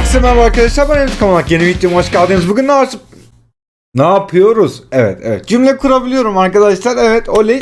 Herkese merhaba arkadaşlar ben Emre Kamalak yeni videoma hoş geldiniz. Bugün ne? Ne yapıyoruz? Evet evet cümle kurabiliyorum arkadaşlar evet oley.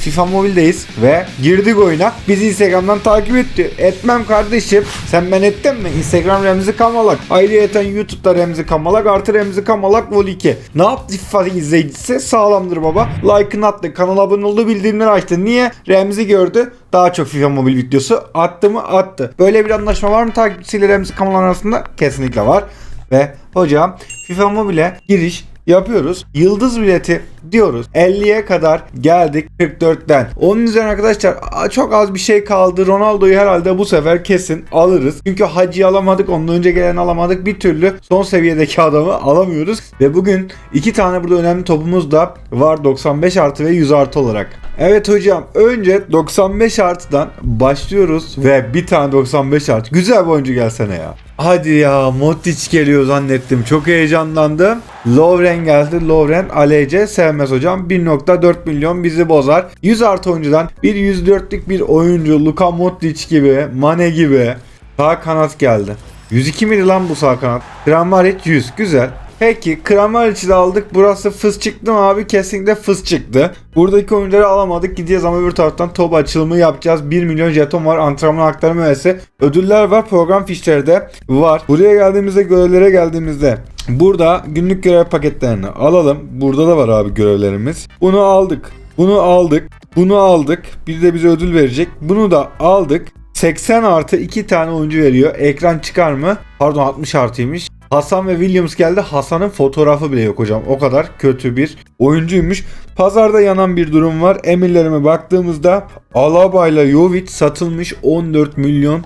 FIFA Mobile'deyiz ve girdik oyuna. Bizi Instagram'dan takip etti. Etmem kardeşim. Sen ben ettin mi? Instagram Remzi Kamalak. Ayrıyeten YouTube'da Remzi Kamalak artı Remzi Kamalak Vol 2. Ne yaptı FIFA izleyicisi? Sağlamdır baba. Like'ını attı. Kanala abone oldu. Bildirimleri açtı. Niye? Remzi gördü. Daha çok FIFA Mobile videosu attı mı? Attı. Böyle bir anlaşma var mı takipçisiyle Remzi Kamalak arasında? Kesinlikle var. Ve hocam FIFA Mobile'e giriş yapıyoruz. Yıldız bileti diyoruz. 50'ye kadar geldik 44'ten. Onun üzerine arkadaşlar çok az bir şey kaldı. Ronaldo'yu herhalde bu sefer kesin alırız. Çünkü Hacı'yı alamadık. Ondan önce gelen alamadık. Bir türlü son seviyedeki adamı alamıyoruz. Ve bugün iki tane burada önemli topumuz da var. 95 artı ve 100 artı olarak. Evet hocam önce 95 artıdan başlıyoruz ve bir tane 95 artı. Güzel bir oyuncu gelsene ya. Hadi ya Modric geliyor zannettim. Çok heyecanlandım. Lovren geldi. Lovren Alece sevmez hocam. 1.4 milyon bizi bozar. 100 artı oyuncudan bir 104'lük bir oyuncu Luka Modric gibi, Mane gibi sağ kanat geldi. 102 miydi lan bu sağ kanat? Kramaric 100. Güzel. Peki Kramaric'i de aldık. Burası fıs çıktı mı abi? Kesinlikle fıs çıktı. Buradaki oyuncuları alamadık. Gideceğiz ama öbür taraftan top açılımı yapacağız. 1 milyon jeton var. Antrenman hakları müessesi. Ödüller var. Program fişleri de var. Buraya geldiğimizde görevlere geldiğimizde burada günlük görev paketlerini alalım. Burada da var abi görevlerimiz. Bunu aldık. Bunu aldık. Bunu aldık. Bir de bize ödül verecek. Bunu da aldık. 80 artı 2 tane oyuncu veriyor. Ekran çıkar mı? Pardon 60 artıymış. Hasan ve Williams geldi. Hasan'ın fotoğrafı bile yok hocam. O kadar kötü bir oyuncuymuş. Pazarda yanan bir durum var. Emirlerime baktığımızda Alaba ile Jovic satılmış 14 milyon.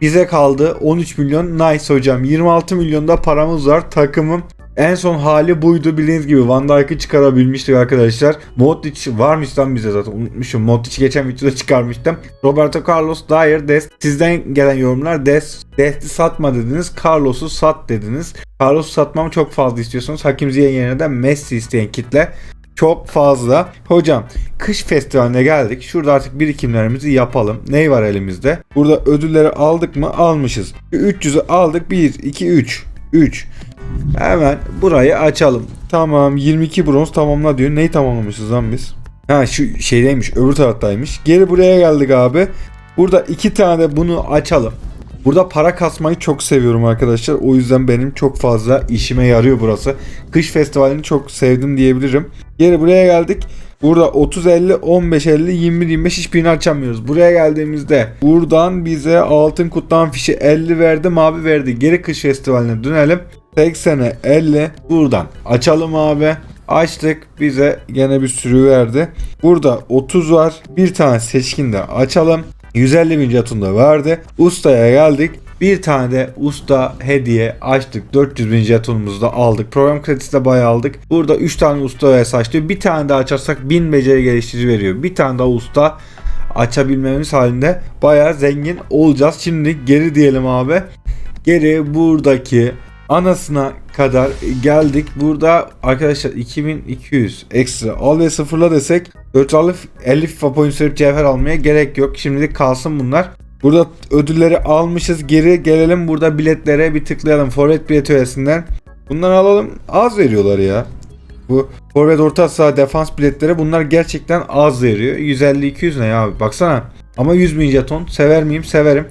Bize kaldı 13 milyon. Nice hocam. 26 milyonda paramız var. Takımım en son hali buydu bildiğiniz gibi Van Dijk'ı çıkarabilmiştik arkadaşlar. Modric varmış lan bize zaten unutmuşum. Modric geçen videoda çıkarmıştım. Roberto Carlos, Dyer, Dest. Sizden gelen yorumlar Dest, Dest'i satma dediniz. Carlos'u sat dediniz. Carlos'u satmamı çok fazla istiyorsunuz. Hakim Ziyech yerine de Messi isteyen kitle çok fazla. Hocam kış festivaline geldik. Şurada artık birikimlerimizi yapalım. Ney var elimizde? Burada ödülleri aldık mı? Almışız. 300'ü aldık. 1, 2, 3. 3. Hemen burayı açalım. Tamam 22 bronz tamamla diyor. Neyi tamamlamışız lan biz? Ha şu şeydeymiş öbür taraftaymış. Geri buraya geldik abi. Burada iki tane de bunu açalım. Burada para kasmayı çok seviyorum arkadaşlar. O yüzden benim çok fazla işime yarıyor burası. Kış festivalini çok sevdim diyebilirim. Geri buraya geldik. Burada 30 50 15 50 21 25 hiçbirini açamıyoruz. Buraya geldiğimizde buradan bize altın kutlan fişi 50 verdi mavi verdi. Geri kış festivaline dönelim. 80'e 50 buradan açalım abi. Açtık bize gene bir sürü verdi. Burada 30 var. Bir tane seçkin de açalım. 150 bin jeton da verdi. Ustaya geldik. Bir tane de usta hediye açtık. 400 bin jetonumuzu da aldık. Program kredisi de bayağı aldık. Burada 3 tane usta ve saçlıyor. Bir tane daha açarsak 1000 beceri geliştirici veriyor. Bir tane daha usta açabilmemiz halinde bayağı zengin olacağız. Şimdi geri diyelim abi. Geri buradaki anasına kadar geldik. Burada arkadaşlar 2200 ekstra al ve sıfırla desek 450 50 FIFA point sürüp cevher almaya gerek yok. Şimdilik kalsın bunlar. Burada ödülleri almışız. Geri gelelim burada biletlere bir tıklayalım. Forvet bileti üyesinden. Bunları alalım. Az veriyorlar ya. Bu forvet orta saha defans biletleri bunlar gerçekten az veriyor. 150-200 ne ya abi baksana. Ama 100 bin jeton sever miyim? Severim.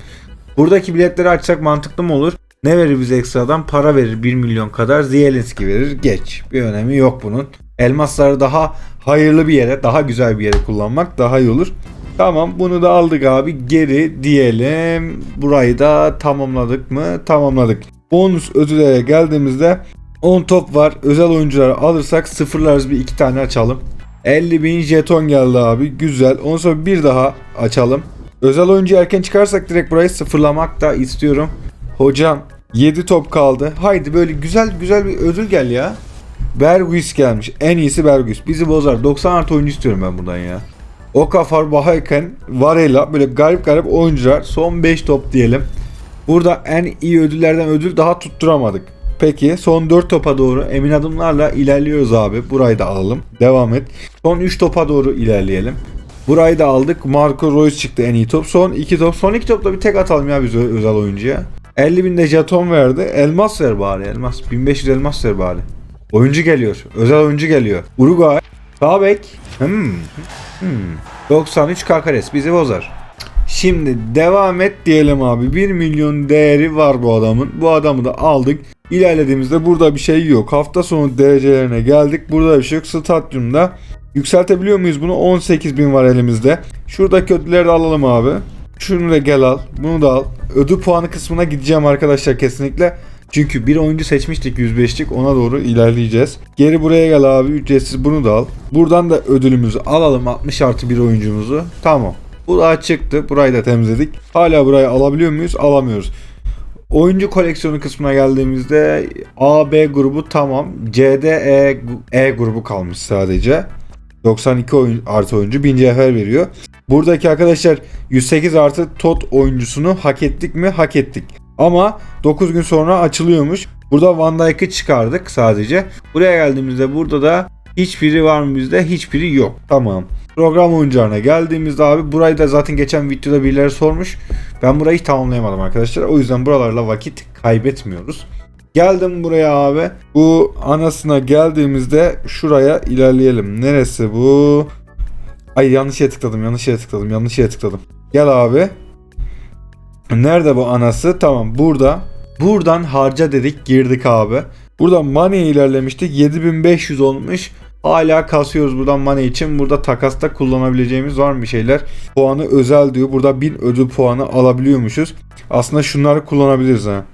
Buradaki biletleri açsak mantıklı mı olur? Ne verir bize ekstradan? Para verir 1 milyon kadar. Zielinski verir. Geç. Bir önemi yok bunun. Elmasları daha hayırlı bir yere, daha güzel bir yere kullanmak daha iyi olur. Tamam bunu da aldık abi. Geri diyelim. Burayı da tamamladık mı? Tamamladık. Bonus ödüllere geldiğimizde 10 top var. Özel oyuncuları alırsak sıfırlarız bir iki tane açalım. 50 bin jeton geldi abi. Güzel. Ondan sonra bir daha açalım. Özel oyuncu erken çıkarsak direkt burayı sıfırlamak da istiyorum. Hocam 7 top kaldı. Haydi böyle güzel güzel bir ödül gel ya. Berguis gelmiş. En iyisi Berguis. Bizi bozar. 90 artı oyuncu istiyorum ben buradan ya. Okafor, Bahayken, Varela böyle garip garip oyuncular. Son 5 top diyelim. Burada en iyi ödüllerden ödül daha tutturamadık. Peki son 4 topa doğru emin adımlarla ilerliyoruz abi. Burayı da alalım. Devam et. Son 3 topa doğru ilerleyelim. Burayı da aldık. Marco Reus çıktı en iyi top. Son 2 top. Son 2 topta bir tek atalım ya biz özel oyuncuya. 50 bin de jeton verdi. Elmas ver bari elmas. 1500 elmas ver bari. Oyuncu geliyor. Özel oyuncu geliyor. Uruguay. Sağ. Hmm. Hmm. 93 Kakares bizi bozar. Şimdi devam et diyelim abi. 1 milyon değeri var bu adamın. Bu adamı da aldık. İlerlediğimizde burada bir şey yok. Hafta sonu derecelerine geldik. Burada bir şey yok. Stadyumda yükseltebiliyor muyuz bunu? 18 bin var elimizde. Şuradaki ödülleri de alalım abi. Şunu da gel al. Bunu da al. Ödül puanı kısmına gideceğim arkadaşlar kesinlikle. Çünkü bir oyuncu seçmiştik 105'lik ona doğru ilerleyeceğiz. Geri buraya gel abi ücretsiz bunu da al. Buradan da ödülümüzü alalım 60 artı bir oyuncumuzu. Tamam. Bu da çıktı. Burayı da temizledik. Hala burayı alabiliyor muyuz? Alamıyoruz. Oyuncu koleksiyonu kısmına geldiğimizde A, B grubu tamam. C, D, E, E grubu kalmış sadece. 92 oyun, artı oyuncu 1000 cevher veriyor. Buradaki arkadaşlar 108 artı tot oyuncusunu hak ettik mi? Hak ettik. Ama 9 gün sonra açılıyormuş. Burada Van Dijk'ı çıkardık sadece. Buraya geldiğimizde burada da hiçbiri var mı bizde? Hiçbiri yok. Tamam. Program oyuncularına geldiğimizde abi burayı da zaten geçen videoda birileri sormuş. Ben burayı tamamlayamadım arkadaşlar. O yüzden buralarla vakit kaybetmiyoruz. Geldim buraya abi. Bu anasına geldiğimizde şuraya ilerleyelim. Neresi bu? Ay yanlış yere tıkladım, yanlış yere tıkladım, yanlış yere tıkladım. Gel abi. Nerede bu anası? Tamam burada. Buradan harca dedik girdik abi. Buradan money ilerlemiştik. 7500 olmuş. Hala kasıyoruz buradan money için. Burada takasta kullanabileceğimiz var mı bir şeyler? Puanı özel diyor. Burada 1000 ödül puanı alabiliyormuşuz. Aslında şunları kullanabiliriz ha.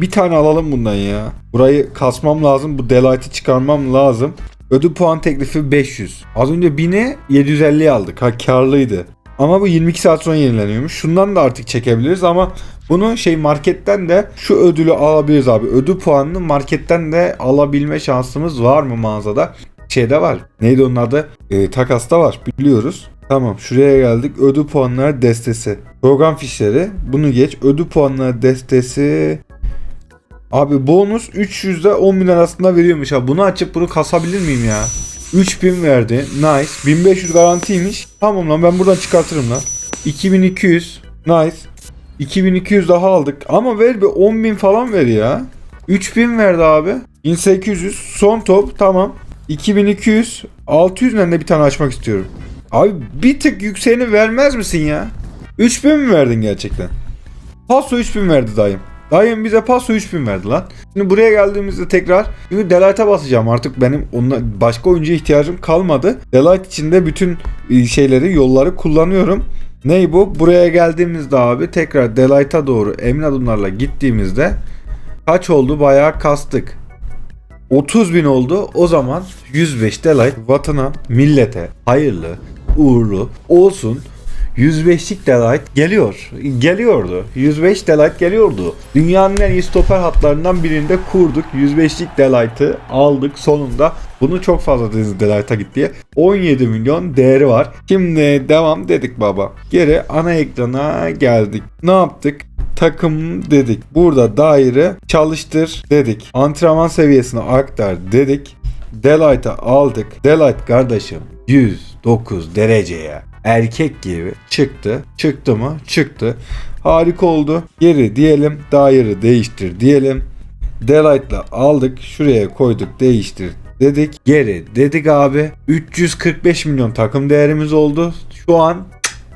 Bir tane alalım bundan ya. Burayı kasmam lazım. Bu Delight'ı çıkarmam lazım. Ödül puan teklifi 500. Az önce 1000'e 750 aldık. Ha karlıydı. Ama bu 22 saat sonra yenileniyormuş. Şundan da artık çekebiliriz ama bunu şey marketten de şu ödülü alabiliriz abi. Ödül puanını marketten de alabilme şansımız var mı mağazada? Şeyde var. Neydi onun adı? Ee, takasta var. Biliyoruz. Tamam şuraya geldik. Ödül puanlar destesi. Program fişleri. Bunu geç. Ödül puanlar destesi. Abi bonus 300 ile 10 bin arasında veriyormuş ha. Bunu açıp bunu kasabilir miyim ya? 3000 verdi. Nice. 1500 garantiymiş. Tamam lan ben buradan çıkartırım lan. 2200. Nice. 2200 daha aldık. Ama ver bir 10.000 falan ver ya. 3000 verdi abi. 1800. Son top. Tamam. 2200. 600 de bir tane açmak istiyorum. Abi bir tık yükseğini vermez misin ya? 3000 mi verdin gerçekten? Paso 3000 verdi dayım. Dayım bize paso 3000 verdi lan. Şimdi buraya geldiğimizde tekrar şimdi Delight'a basacağım. Artık benim onunla başka oyuncuya ihtiyacım kalmadı. Delight içinde bütün e, şeyleri, yolları kullanıyorum. Ney bu? Buraya geldiğimizde abi tekrar Delight'a doğru emin adımlarla gittiğimizde kaç oldu? Bayağı kastık. 30 bin oldu. O zaman 105 Delight vatana, millete hayırlı, uğurlu olsun. 105'lik Delight geliyor. Geliyordu. 105 Delight geliyordu. Dünyanın en iyi stoper hatlarından birinde kurduk. 105'lik Delight'ı aldık sonunda. Bunu çok fazla dediniz Delight'a git diye. 17 milyon değeri var. Şimdi devam dedik baba. Geri ana ekrana geldik. Ne yaptık? takım dedik. Burada daire çalıştır dedik. Antrenman seviyesine aktar dedik. Delight'a aldık. Delight kardeşim 109 dereceye erkek gibi çıktı. Çıktı mı? Çıktı. Harika oldu. Geri diyelim. Daire değiştir diyelim. Delight'la aldık. Şuraya koyduk. Değiştir dedik. Geri dedik abi. 345 milyon takım değerimiz oldu. Şu an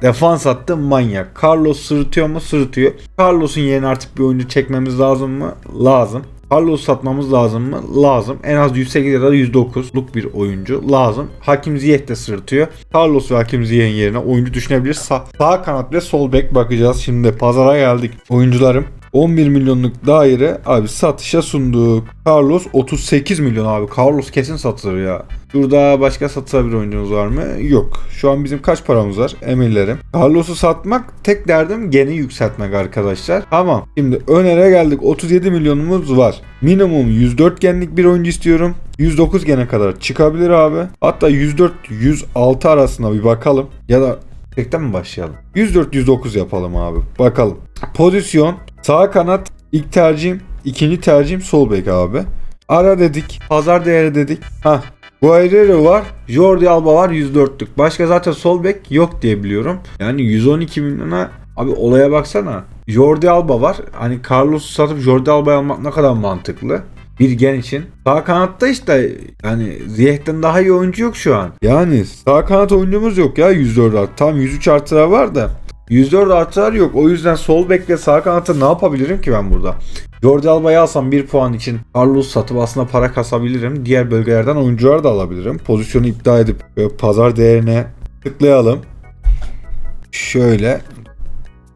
Defans attı manyak. Carlos sırıtıyor mu? Sırıtıyor. Carlos'un yerine artık bir oyuncu çekmemiz lazım mı? Lazım. Carlos satmamız lazım mı? Lazım. En az 108 ya da 109'luk bir oyuncu lazım. Hakim Ziyech de sırıtıyor. Carlos ve Hakim Ziyech'in yerine oyuncu düşünebilir. Sa sağ kanat ve sol bek bakacağız. Şimdi pazara geldik. Oyuncularım 11 milyonluk daire abi satışa sunduk. Carlos 38 milyon abi. Carlos kesin satılır ya. Şurada başka satılabilir oyuncumuz var mı? Yok. Şu an bizim kaç paramız var? Emirlerim. Carlos'u satmak tek derdim geni yükseltmek arkadaşlar. Tamam. Şimdi önere geldik. 37 milyonumuz var. Minimum 104 genlik bir oyuncu istiyorum. 109 gene kadar çıkabilir abi. Hatta 104-106 arasında bir bakalım. Ya da Tekten mi başlayalım? 104-109 yapalım abi. Bakalım. Pozisyon. Sağ kanat. ilk tercihim. ikinci tercihim sol bek abi. Ara dedik. Pazar değeri dedik. Hah. Guerrero var. Jordi Alba var 104'lük. Başka zaten sol bek yok diye biliyorum. Yani 112 milyona Abi olaya baksana. Jordi Alba var. Hani Carlos'u satıp Jordi Alba'yı almak ne kadar mantıklı. Bir gen için. Sağ kanatta işte yani Ziyech'ten daha iyi oyuncu yok şu an. Yani sağ kanat oyuncumuz yok ya 104 artı. Tam 103 artılar var da 104 artılar yok. O yüzden sol bek ve sağ kanatta ne yapabilirim ki ben burada? Jordi Alba'yı alsam 1 puan için Carlos satıp aslında para kasabilirim. Diğer bölgelerden oyuncular da alabilirim. Pozisyonu iptal edip böyle pazar değerine tıklayalım. Şöyle.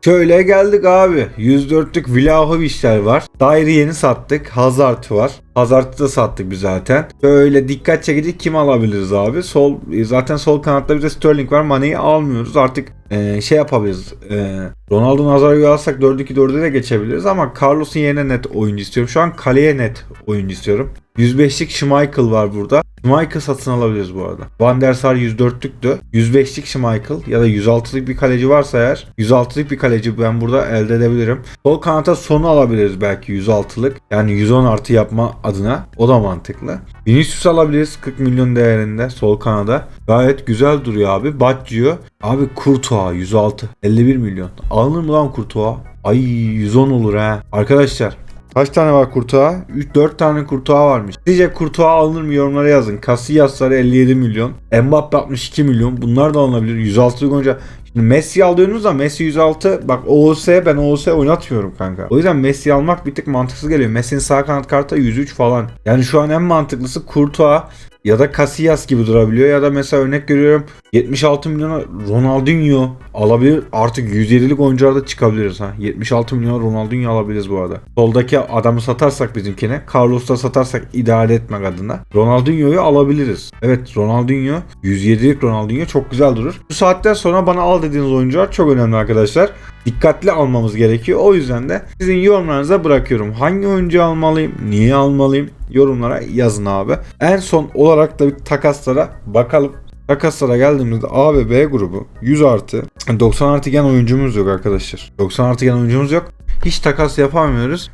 Şöyle geldik abi. 104'lük Vlahovic'ler var. Dairi yeni sattık. Hazard var. Hazard'ı da sattık biz zaten. Böyle dikkat çekici kim alabiliriz abi? Sol zaten sol kanatta bize Sterling var. Mane'yi almıyoruz. Artık e, şey yapabiliriz. E, Ronaldo Nazario'yu alsak 4-2-4'e de geçebiliriz ama Carlos'un yerine net oyuncu istiyorum. Şu an kaleye net oyuncu istiyorum. 105'lik Schmeichel var burada. Schmeichel satın alabiliriz bu arada. Van der Sar 104'lüktü. 105'lik Schmeichel ya da 106'lık bir kaleci varsa eğer 106'lık bir kaleci ben burada elde edebilirim. Sol kanata sonu alabiliriz belki 106'lık. Yani 110 artı yapma adına. O da mantıklı. Vinicius alabiliriz 40 milyon değerinde sol kanada. Gayet güzel duruyor abi. Baggio. Abi Courtois 106. 51 milyon. Alınır mı lan Courtois? Ay 110 olur ha. Arkadaşlar Kaç tane var Kurtuğa? 3-4 tane Kurtuğa varmış. Sizce Kurtuğa alınır mı yorumlara yazın. Casillas'lar 57 milyon. Mbappe 62 milyon. Bunlar da alınabilir. 106 gonca. Şimdi Messi aldığınız zaman Messi 106 bak OOS ben OOS oynatmıyorum kanka. O yüzden Messi almak bir tık mantıksız geliyor. Messi'nin sağ kanat kartı 103 falan. Yani şu an en mantıklısı Kurtuğa ya da Casillas gibi durabiliyor ya da mesela örnek görüyorum 76 milyona Ronaldinho alabilir. Artık 107'lik oyuncularda çıkabiliriz ha. 76 milyona Ronaldinho alabiliriz bu arada. Soldaki adamı satarsak bizimkine, Carlos'ta satarsak idare etmek adına Ronaldinho'yu alabiliriz. Evet Ronaldinho 107'lik Ronaldinho çok güzel durur. Bu saatten sonra bana al dediğiniz oyuncular çok önemli arkadaşlar. Dikkatli almamız gerekiyor. O yüzden de sizin yorumlarınıza bırakıyorum. Hangi oyuncu almalıyım? Niye almalıyım? Yorumlara yazın abi. En son olarak da bir takaslara bakalım. Takaslara geldiğimizde A ve B grubu 100 artı 90 artı gen oyuncumuz yok arkadaşlar. 90 artı gen oyuncumuz yok. Hiç takas yapamıyoruz.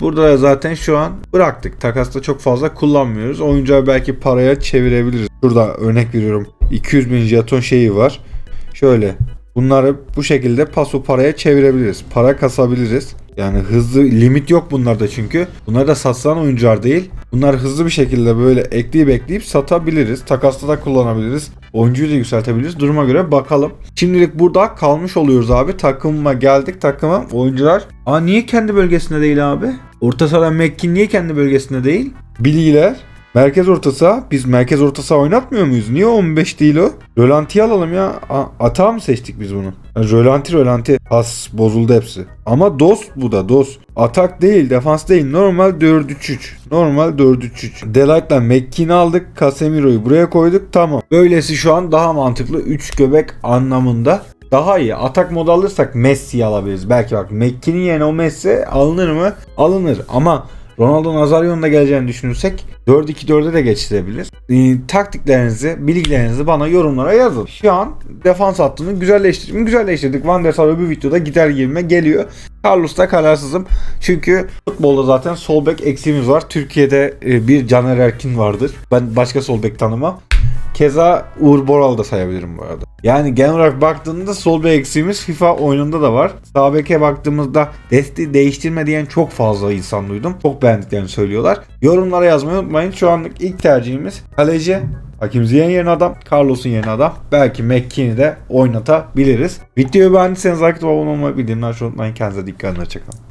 Burada da zaten şu an bıraktık. Takasta çok fazla kullanmıyoruz. Oyuncağı belki paraya çevirebiliriz. Şurada örnek veriyorum. 200 bin jeton şeyi var. Şöyle bunları bu şekilde paso paraya çevirebiliriz. Para kasabiliriz. Yani hızlı limit yok bunlarda çünkü. Bunlar da satılan oyuncular değil. Bunlar hızlı bir şekilde böyle ekleyip ekleyip satabiliriz. Takasta da kullanabiliriz. Oyuncuyu da yükseltebiliriz. Duruma göre bakalım. Şimdilik burada kalmış oluyoruz abi. Takımıma geldik. Takıma oyuncular. Aa niye kendi bölgesinde değil abi? Orta saha Mekkin niye kendi bölgesinde değil? Bilgiler. Merkez orta saha. Biz merkez orta saha oynatmıyor muyuz? Niye 15 değil o? Rölantiyi alalım ya. A- Atağa mı seçtik biz bunu? Yani rölanti rölanti. Pas bozuldu hepsi. Ama dost bu da dost. Atak değil defans değil. Normal 4-3-3. Normal 4-3-3. Delight'la McKean'i aldık. Casemiro'yu buraya koyduk. Tamam. Böylesi şu an daha mantıklı. 3 göbek anlamında daha iyi. Atak modu alırsak Messi'yi alabiliriz. Belki bak McKean'in yerine o Messi alınır mı? Alınır. Ama Ronaldo Nazario'nun da geleceğini düşünürsek 4-2-4'e de geçirebilir. Ee, taktiklerinizi, bilgilerinizi bana yorumlara yazın. Şu an defans hattını güzelleştirdik. Güzelleştirdik. Van der Sar öbür videoda gider gibime geliyor. Carlos'ta kararsızım. Çünkü futbolda zaten sol bek eksiğimiz var. Türkiye'de e, bir Caner Erkin vardır. Ben başka sol bek tanımam. Keza Uğur Boral da sayabilirim bu arada. Yani genel olarak baktığında sol bek eksiğimiz FIFA oyununda da var. Sağ beke baktığımızda desti değiştirme diyen çok fazla insan duydum. Çok beğendiklerini söylüyorlar. Yorumlara yazmayı unutmayın. Şu anlık ilk tercihimiz kaleci. Hakim Ziyech yerine adam, Carlos'un yerine adam. Belki McKinney de oynatabiliriz. Videoyu beğendiyseniz like abone olmayı bildirimleri açmayı unutmayın. Kendinize dikkat edin.